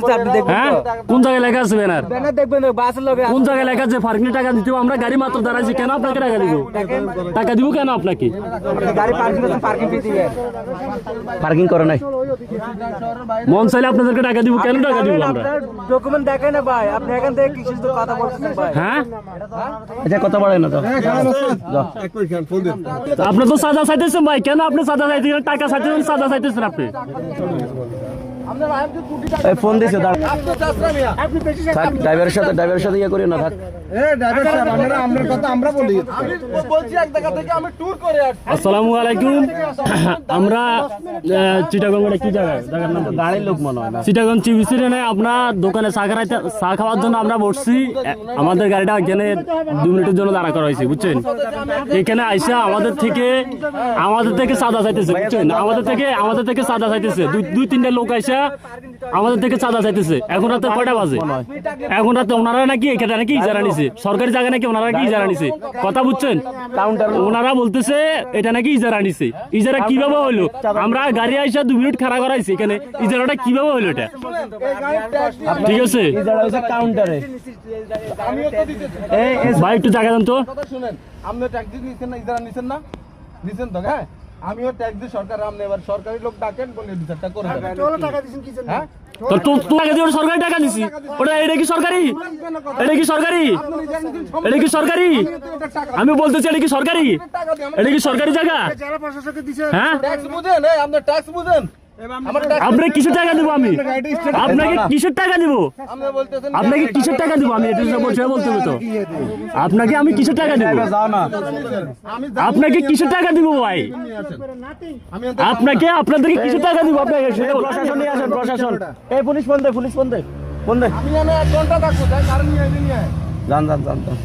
আসতেছে আপনি দেখবেন হ্যাঁ তো? কোন জায়গায় লেখা আছে ব্যানার? ব্যানার দেখবেন বাসের লগে কোন জায়গায় লেখা আছে পার্কিং টাকা দিতে আমরা গাড়ি মাত্র দাঁড়াইছি কেন আপনাকে টাকা দিব? টাকা দিব কেন আপনাকে? গাড়ি পার্কিং পার্কিং ফি দিবেন পার্কিং করে নাই। মন চাইলে আপনাদেরকে টাকা দিব কেন টাকা দিব আমরা? ডকুমেন্ট দেখেন না ভাই আপনি এখান থেকে কিসের তো কথা বলতেছেন ভাই। হ্যাঁ? আচ্ছা কথা বলেন না তো। আপনি তো সাদা চাইতেছেন ভাই কেন আপনি সাদা চাইতেছেন? টাকা চাইতেছেন সাদা চাইতেছেন আপনি? এই ফোন দিছে থাক ড্রাইভারের সাথে ড্রাইভারের সাথে ইয়ে করি না থাক। আসসালামু আলাইকুম। আমরা চিটাগং কি জায়গা জায়গার নাম। গাড়ির লোক মনে হয় চিটাগং চিবিসি আপনার দোকানে চা খাইতে চা খাওয়ার জন্য আমরা বসছি। আমাদের গাড়িটা এখানে দু মিনিটের জন্য দাঁড়া করা হয়েছে বুঝছেন? এখানে আইসা আমাদের থেকে আমাদের থেকে সাদা চাইতেছে বুঝছেন? আমাদের থেকে আমাদের থেকে সাদা চাইতেছে। দুই দুই তিনটা লোক আইসা আমাদের থেকে চাঁদা চাইতেছে। এখন রাতে কয়টা বাজে? এখন রাতে ওনারা নাকি এখানে নাকি ইজারা নিছে। সরকারি জায়গা নাকি ওনারা নাকি ইজারা নিছে। কথা বুঝছেন? ওনারা বলতেছে, এটা নাকি ইজারা নিছে। ইজারা কীভাবে হইল? আমরা গাড়ি আইসা দু মিনিট খাড়া করাইছি এখানে। ইজারাটা কীভাবে হইল এটা? ঠিক আছে? ভাই, একটু জায়গা দেন তো। আপনি ট্যাক্স নিছেন না, ইজারা নিছেন না? নিছেন তো হ্যাঁ? আমিও ট্যাক্স দিই সরকার আপনি এবার সরকারি লোক ডাকেন বলে বিচারটা করে দেবেন। হ্যাঁ? তো তো আগে টাকা দিয়ে সরকারি টাকা দিছি। ওটা এটা কি সরকারি? এটা কি সরকারি? এটা কি সরকারি? আমি বলতেছি এটা কি সরকারি? এটা কি সরকারি জায়গা? হ্যাঁ? ট্যাক্স বুঝেন এই ট্যাক্স বুঝেন। আমার ট্যাক্স কিসের টাকা দিব আমি? আপনাকে কিসের টাকা দিব? আপনাকে কিসের টাকা দিব? আমি এটা বলতে হবে তো। আপনাকে আমি কিসের টাকা দিব? আপনাকে কিসের টাকা দিব ভাই? আপনাকে আপনাদেরকে কিসের টাকা দিব? আপনাকে। প্রশাসন নিয়ে আসেন প্রশাসন। এই পুলিশ দে পুলিশ ফোন দে আমি জানো এক ঘণ্টা থাকব। যান যান যান যান।